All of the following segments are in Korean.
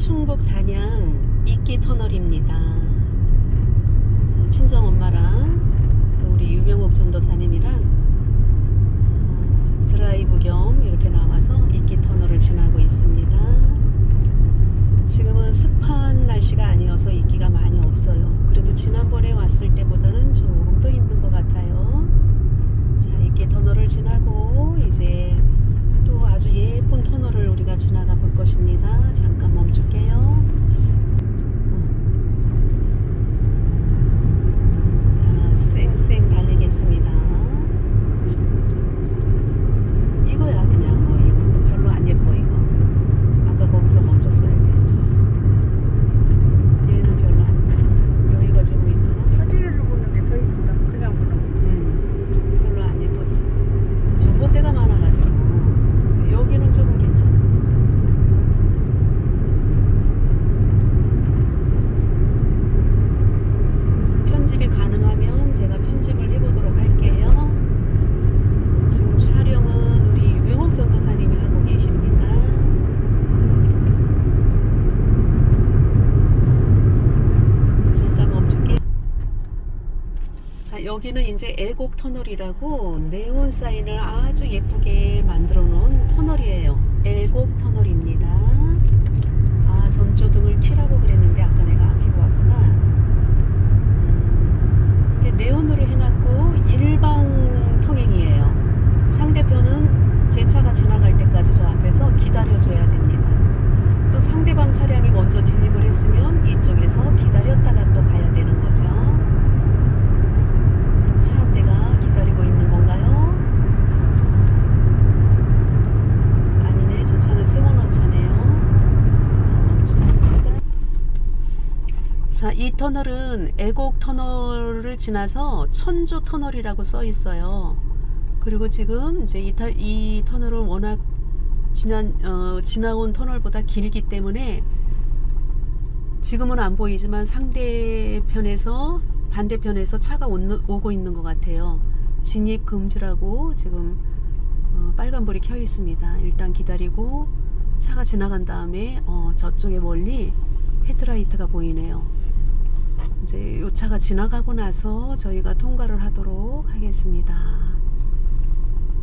충북 단양 이끼 터널입니다. 친정 엄마랑 또 우리 유명옥 전도사님이랑 어, 드라이브 겸 이렇게 나와서 이끼 터널을 지나고 있습니다. 지금은 습한 날씨가 아니어서 이끼가 많이 없어요. 그래도 지난번에 왔을 때보다는 조금 더 있는 것 같아요. 자, 이끼 터널을 지나고 이제 또 아주 예쁜 터널을 우리가 지나가 볼 것입니다. 잠깐 멈출게요. 어. 자, 쌩쌩 달리겠습니다. 이거야 그냥 뭐 이거 별로 안 예뻐 이거. 아까 거기서 멈췄어야 돼. 얘는 별로 안 예뻐. 여기가 조금 이쁘나? 사진을 보는 게 더 이쁘다. 그냥 보는 음, 별로 안 예뻤어. 전봇대가 많아가지고 이제 여기는 조금 괜찮아. 편집이 가능하면 제가 편집을 해보도록 할게요. 지금 촬영은 우리 유병옥 전도사님이 하고 계십니다. 잠깐 멈출게요. 자, 여기는 이제 애곡 터널이라고 네온 사인을 아주 예쁘게 만들어 놓은 터널이에요. 애곡 터널입니다. 아, 전조등을 켜라고 그랬는데 아까 내가 안 켜고 왔구나. 음, 이게 네온으로 해놨고 일방 통행이에요. 상대편은 제 차가 지나갈 때까지 저 앞에서 기다려줘야 됩니다. 또 상대방 차량이 먼저 진입을 했으면 이쪽에서 기다렸다가 또 가야 되는 거죠. 차 한 대가 기다리고 있는 건가요? 아니네, 저 차는 세워놓은 차네요. 자, 멈춰볼까? 자, 이 터널은 애곡 터널을 지나서 천주 터널이라고 써 있어요. 그리고 지금 이제 이, 터, 이 터널은 워낙 지난 어, 지나온 터널보다 길기 때문에 지금은 안 보이지만 상대편에서 반대편에서 차가 온- 오고 있는 것 같아요. 진입 금지라고 지금 어, 빨간불이 켜 있습니다. 일단 기다리고 차가 지나간 다음에 어, 저쪽에 멀리 헤드라이트가 보이네요. 이제 이 차가 지나가고 나서 저희가 통과를 하도록 하겠습니다.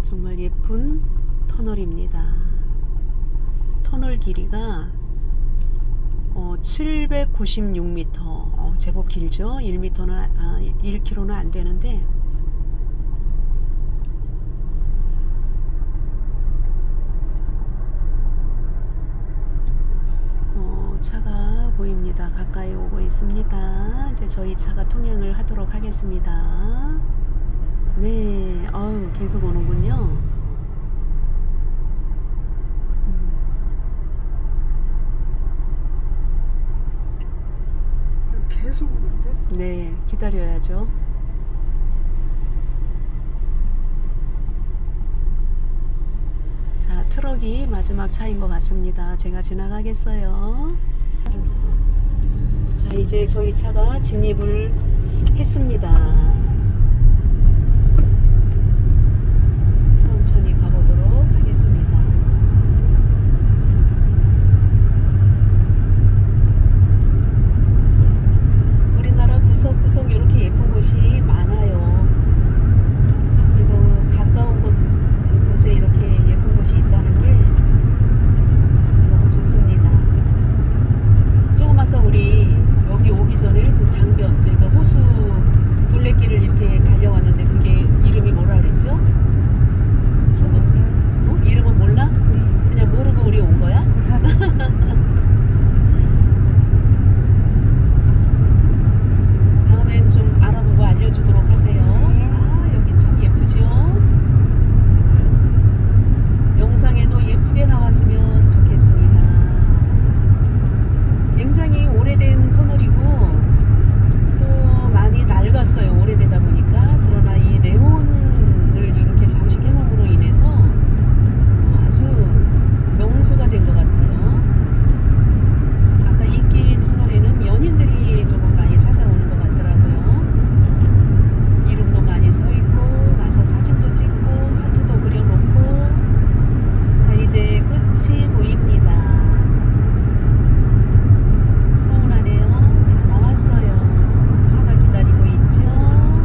정말 예쁜 터널입니다. 터널 길이가 어, 796m. 어, 제법 길죠? 1m는 아, 1km는 안 되는데 어, 차가 보입니다. 가까이 오고 있습니다. 이제 저희 차가 통행을 하도록 하겠습니다. 네, 어우, 계속 오는군요. 계속 오는데? 네, 기다려야죠. 자, 트럭이 마지막 차인 것 같습니다. 제가 지나가겠어요. 자, 이제 저희 차가 진입을 했습니다. team.